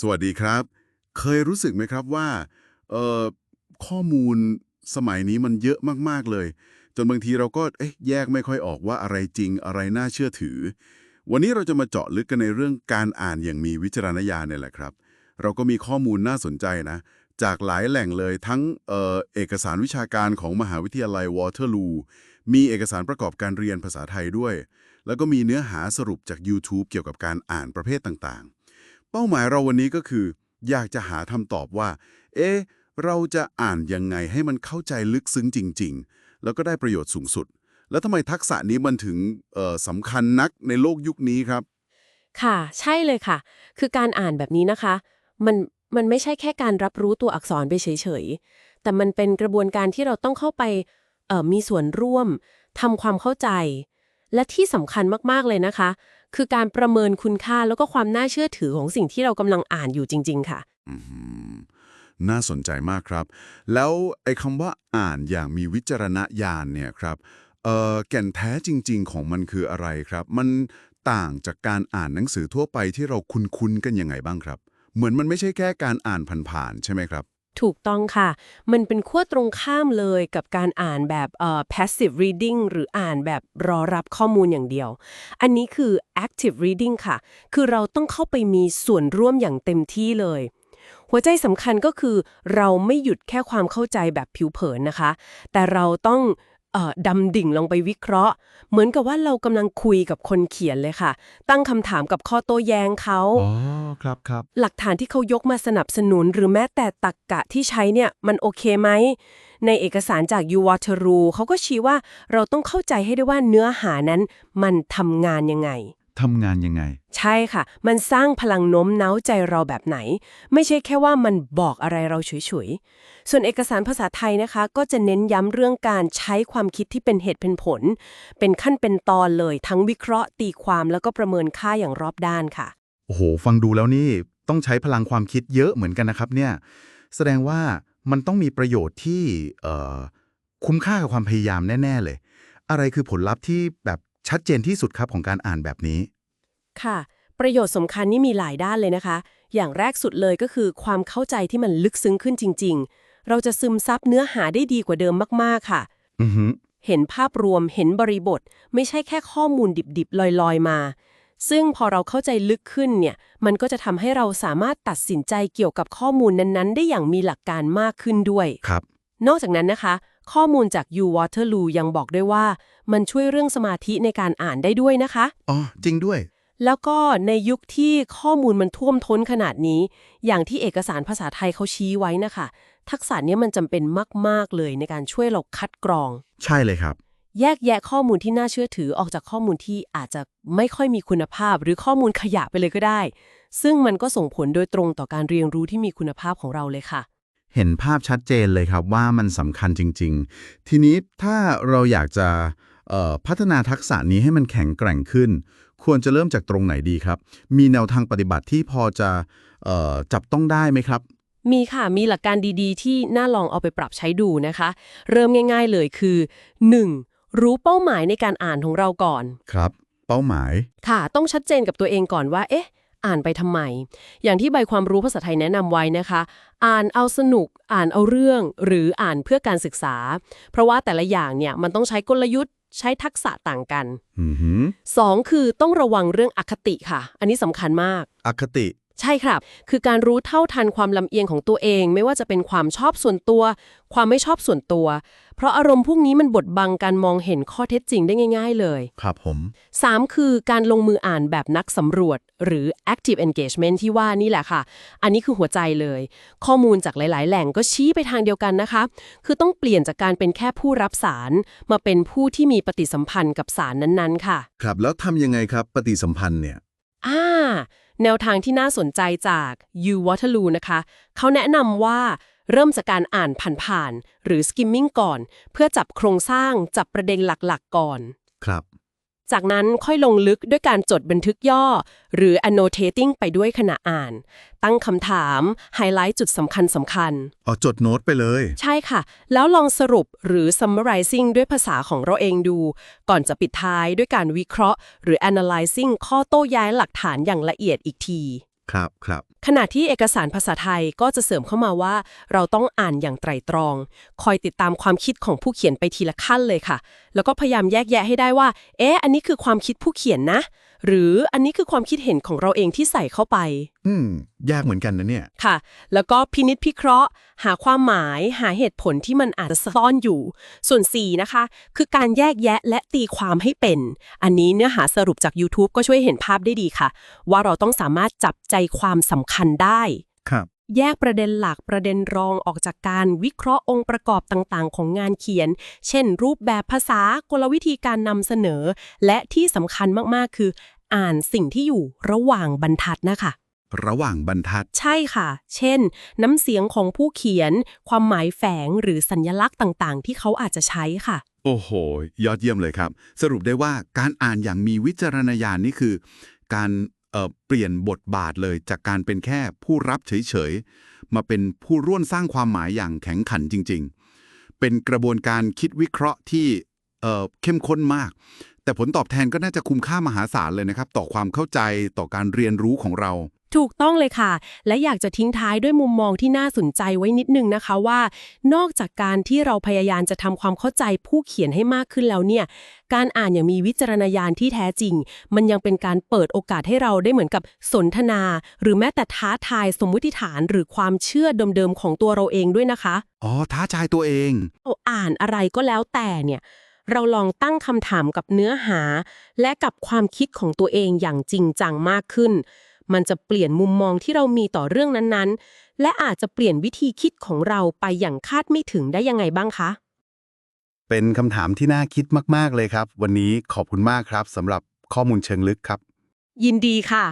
สวัสดีครับ เคยรู้สึกไหมครับว่าเอ่อข้อมูลสมัยนี้มันเยอะมากๆเลย จนบางทีเราก็เอ๊ะแยกไม่ค่อยออกว่าอะไรจริงอะไรน่าเชื่อถือ วันนี้เราจะมาเจาะลึกกันในเรื่องการอ่านอย่างมีวิจารณญาณเนี่ยแหละครับ เราก็มีข้อมูลน่าสนใจนะ จากหลายแหล่งเลยทั้งเออเอกสารวิชาการของมหาวิทยาลัยวอเตอร์ลูมีเอกสารประกอบการเรียนภาษาไทยด้วย แล้วก็มีเนื้อหาสรุปจาก YouTube เกี่ยวกับการอ่านประเภทต่างๆ เป้าหมายเราวันนี้ก็คือ อยากจะหาคำตอบว่า เอ๊ะ เราจะอ่านยังไงให้มันเข้าใจลึกซึ้งจริง ๆ แล้วก็ได้ประโยชน์สูงสุด แล้วทำไมทักษะนี้มันถึงสำคัญนักในโลกยุคนี้ครับ ค่ะ ใช่เลยค่ะ คือการอ่านแบบนี้นะคะ มันมันไม่ใช่แค่การรับรู้ตัวอักษรไปเฉยๆ แต่มันเป็นกระบวนการที่เราต้องเข้าไปมีส่วนร่วมทำความเข้าใจ และที่สำคัญมากๆเลยนะคะ คือการประเมินคุณค่าแล้วก็ความน่าเชื่อถือของสิ่งที่เรากำลังอ่านอยู่จริง ๆ ค่ะ น่าสนใจมากครับ แล้วไอ้คำว่าอ่านอย่างมีวิจารณญาณเนี่ยครับเออแก่นแท้จริง ๆ ของมันคืออะไรครับ มันต่างจากการอ่านหนังสือทั่วไปที่เราคุ้นๆกันยังไงบ้างครับ เหมือนมันไม่ใช่แค่การอ่านผ่านๆใช่ไหมครับ ถูกต้องค่ะ มันเป็นขั้วตรงข้ามเลยกับการอ่านแบบ passive reading หรืออ่านแบบรอรับข้อมูลอย่างเดียว อันนี้คือ active reading ค่ะ คือเราต้องเข้าไปมีส่วนร่วมอย่างเต็มที่เลย หัวใจสำคัญก็คือ เราไม่หยุดแค่ความเข้าใจแบบผิวเผินนะคะ แต่เราต้อง ดำดิ่งลงไปวิเคราะห์ เหมือนกับว่าเรากำลังคุยกับคนเขียนเลยค่ะ ตั้งคำถามกับข้อโต้แย้งเขาอ๋อครับครับหลักฐานที่เขายกมาสนับสนุน หรือแม้แต่ตักกะที่ใช้เนี่ยมันโอเคไหม ในเอกสารจาก u w a t e r o เขาก็ชี้ว่าเราต้องเข้าใจให้ได้ว่าเนื้อหานั้นมันทำงานยังไง ทำงานยังไง ใช่ค่ะ มันสร้างพลังโน้มน้าวใจเราแบบไหน ไม่ใช่แค่ว่ามันบอกอะไรเราเฉยๆ ส่วนเอกสารภาษาไทยนะคะ ก็จะเน้นย้ำเรื่องการใช้ความคิดที่เป็นเหตุเป็นผล เป็นขั้นเป็นตอนเลยทั้งวิเคราะห์ ตีความแล้วก็ประเมินค่าอย่างรอบด้านค่ะ โอ้โห ฟังดูแล้วนี่ต้องใช้พลังความคิดเยอะเหมือนกันนะครับเนี่ย แสดงว่ามันต้องมีประโยชน์ที่เอ่อคุ้มค่ากับความพยายามแน่ ๆ เลย อะไรคือผลลัพธ์ที่แบบ ชัดเจนที่สุดครับของการอ่านแบบนี้ ค่ะ ประโยชน์สำคัญนี่มีหลายด้านเลยนะคะ อย่างแรกสุดเลยก็คือความเข้าใจที่มันลึกซึ้งขึ้นจริง ๆ เราจะซึมซับเนื้อหาได้ดีกว่าเดิมมากๆค่ะ อือฮึเห็นภาพรวมเห็นบริบท ไม่ใช่แค่ข้อมูลดิบๆ ลอยๆ มา ซึ่งพอเราเข้าใจลึกขึ้นเนี่ย มันก็จะทำให้เราสามารถตัดสินใจเกี่ยวกับข้อมูลนั้นๆ ได้อย่างมีหลักการมากขึ้นด้วย ครับ นอกจากนั้นนะคะ ข้อมูลจาก U Waterloo ยังบอกด้วยว่า มันช่วยเรื่องสมาธิในการอ่านได้ด้วยนะคะ อ๋อ จริงด้วย แล้วก็ในยุคที่ข้อมูลมันท่วมท้นขนาดนี้ อย่างที่เอกสารภาษาไทยเขาชี้ไว้นะคะ ทักษะเนี้ยมันจำเป็นมาก ๆ เลยในการช่วยเราคัดกรอง ใช่เลยครับ แยกแยะข้อมูลที่น่าเชื่อถือออกจากข้อมูลที่อาจจะไม่ค่อยมีคุณภาพ หรือข้อมูลขยะไปเลยก็ได้ ซึ่งมันก็ส่งผลโดยตรงต่อการเรียนรู้ที่มีคุณภาพของเราเลยค่ะ เห็นภาพชัดเจนเลยครับว่ามันสำคัญจริง ๆ ทีนี้ถ้าเราอยากจะเอ่อพัฒนาทักษะนี้ให้มันแข็งแกร่งขึ้น ควรจะเริ่มจากตรงไหนดีครับ มีแนวทางปฏิบัติที่พอจะเอ่อจับต้องได้ไหมครับ มีค่ะมีหลักการดีๆ ที่น่าลองเอาไปปรับใช้ดูนะคะ เริ่มง่าย ๆเลยคือ 1. รู้เป้าหมายในการอ่านของเราก่อนครับ เป้าหมายค่ะ ต้องชัดเจนกับตัวเองก่อนว่า เอ๊ะ อ่านไปทำไม อย่างที่ใบความรู้ภาษาไทยแนะนำไว้นะคะ อ่านเอาสนุก อ่านเอาเรื่อง หรืออ่านเพื่อการศึกษา เพราะว่าแต่ละอย่างเนี่ยมันต้องใช้กลยุทธ์ใช้ทักษะต่างกันอือหือ 2. คือต้องระวังเรื่องอคติค่ะ อันนี้สำคัญมาก อคติ ใช่ครับ คือการรู้เท่าทันความลำเอียงของตัวเอง ไม่ว่าจะเป็นความชอบส่วนตัว ความไม่ชอบส่วนตัว เพราะอารมณ์พวกนี้มันบดบังการมองเห็นข้อเท็จจริงได้ง่าย ๆ เลย ครับผม 3. คือการลงมืออ่านแบบนักสำรวจ หรือ active engagement ที่ว่านี่แหละค่ะ อันนี้คือหัวใจเลย ข้อมูลจากหลาย ๆ แหล่งก็ชี้ไปทางเดียวกันนะคะ คือต้องเปลี่ยนจากการเป็นแค่ผู้รับสาร มาเป็นผู้ที่มีปฏิสัมพันธ์กับสารนั้นๆ ค่ะ ครับ แล้วทำยังไงครับปฏิสัมพันธ์เนี่ยอ่า แนวทางที่น่าสนใจจาก U Waterloo นะคะ เขาแนะนำว่าเริ่มจากการอ่านผ่านๆหรือ skimming ก่อน เพื่อจับโครงสร้างจับประเด็นหลักๆก่อน ครับ จากนั้นค่อยลงลึกด้วยการจดบันทึกย่อ หรือ annotating ไปด้วยขณะอ่าน ตั้งคำถามไฮไลท์จุดสำคัญสำคัญอ๋อจดโน้ตไปเลย ใช่ค่ะ แล้วลองสรุปหรือ summarizing ด้วยภาษาของเราเองดู ก่อนจะปิดท้ายด้วยการวิเคราะห์ หรือ analyzing ข้อโต้แย้งหลักฐานอย่างละเอียดอีกที ครับครับ ขณะที่เอกสารภาษาไทยก็จะเสริมเข้ามาว่า เราต้องอ่านอย่างไตรตรอง คอยติดตามความคิดของผู้เขียนไปทีละขั้นเลยค่ะ แล้วก็พยายามแยกแยะให้ได้ว่า เอ๊ะ อันนี้คือความคิดผู้เขียนนะ หรืออันนี้คือความคิดเห็นของเราเองที่ใส่เข้าไป อืม ยากเหมือนกันนะเนี่ย ค่ะ แล้วก็พินิษพิเคราะห์ หาความหมาย หาเหตุผลที่มันอาจจะซ่อนอยู่ ส่วน 4 นะคะ คือการแยกแยะและตีความให้เป็น อันนี้เนื้อหาสรุปจาก YouTube ก็ช่วยเห็นภาพได้ดีค่ะ ว่าเราต้องสามารถจับใจความสำคัญได้ ครับแยกประเด็นหลักประเด็นรองออกจากการวิเคราะห์องค์ประกอบต่างๆ ของงานเขียน เช่น รูปแบบภาษากลวิธีการนำเสนอ และที่สำคัญมากๆ คือ อ่านสิ่งที่อยู่ระหว่างบรรทัดนะคะ ระหว่างบรรทัด ใช่ค่ะ เช่น น้ำเสียงของผู้เขียน ความหมายแฝงหรือสัญลักษณ์ต่างๆ ที่เขาอาจจะใช้ค่ะ โอ้โห ยอดเยี่ยมเลยครับ สรุปได้ว่าการอ่านอย่างมีวิจารณญาณนี่คือ การเอ่อเปลี่ยนบทบาทเลยจากการเป็นแค่ผู้รับเฉยๆ มาเป็นผู้ร่วมสร้างความหมายอย่างแข็งขันจริง ๆ เป็นกระบวนการคิดวิเคราะห์ที่เอ่อเข้มข้นมาก แต่ผลตอบแทนก็น่าจะคุ้มค่ามหาศาลเลยนะครับ ต่อความเข้าใจต่อการเรียนรู้ของเรา ถูกต้องเลยค่ะ และอยากจะทิ้งท้ายด้วยมุมมองที่น่าสนใจไว้นิดนึงนะคะว่า นอกจากการที่เราพยายามจะทำความเข้าใจผู้เขียนให้มากขึ้นแล้วเนี่ย การอ่านอย่างมีวิจารณญาณที่แท้จริง มันยังเป็นการเปิดโอกาสให้เราได้เหมือนกับสนทนา หรือแม้แต่ท้าทายสมมุติฐานหรือความเชื่อเดิมๆของตัวเราเองด้วยนะคะอ๋อท้าทายตัวเอง เราอ่านอะไรก็แล้วแต่เนี่ย เราลองตั้งคำถามกับเนื้อหา และกับความคิดของตัวเองอย่างจริงจังมากขึ้น มันจะเปลี่ยนมุมมองที่เรามีต่อเรื่องนั้นๆ และอาจจะเปลี่ยนวิธีคิดของเราไปอย่างคาดไม่ถึงได้ยังไงบ้างคะ เป็นคำถามที่น่าคิดมากๆเลยครับ วันนี้ขอบคุณมากครับสำหรับข้อมูลเชิงลึกครับ ยินดีค่ะ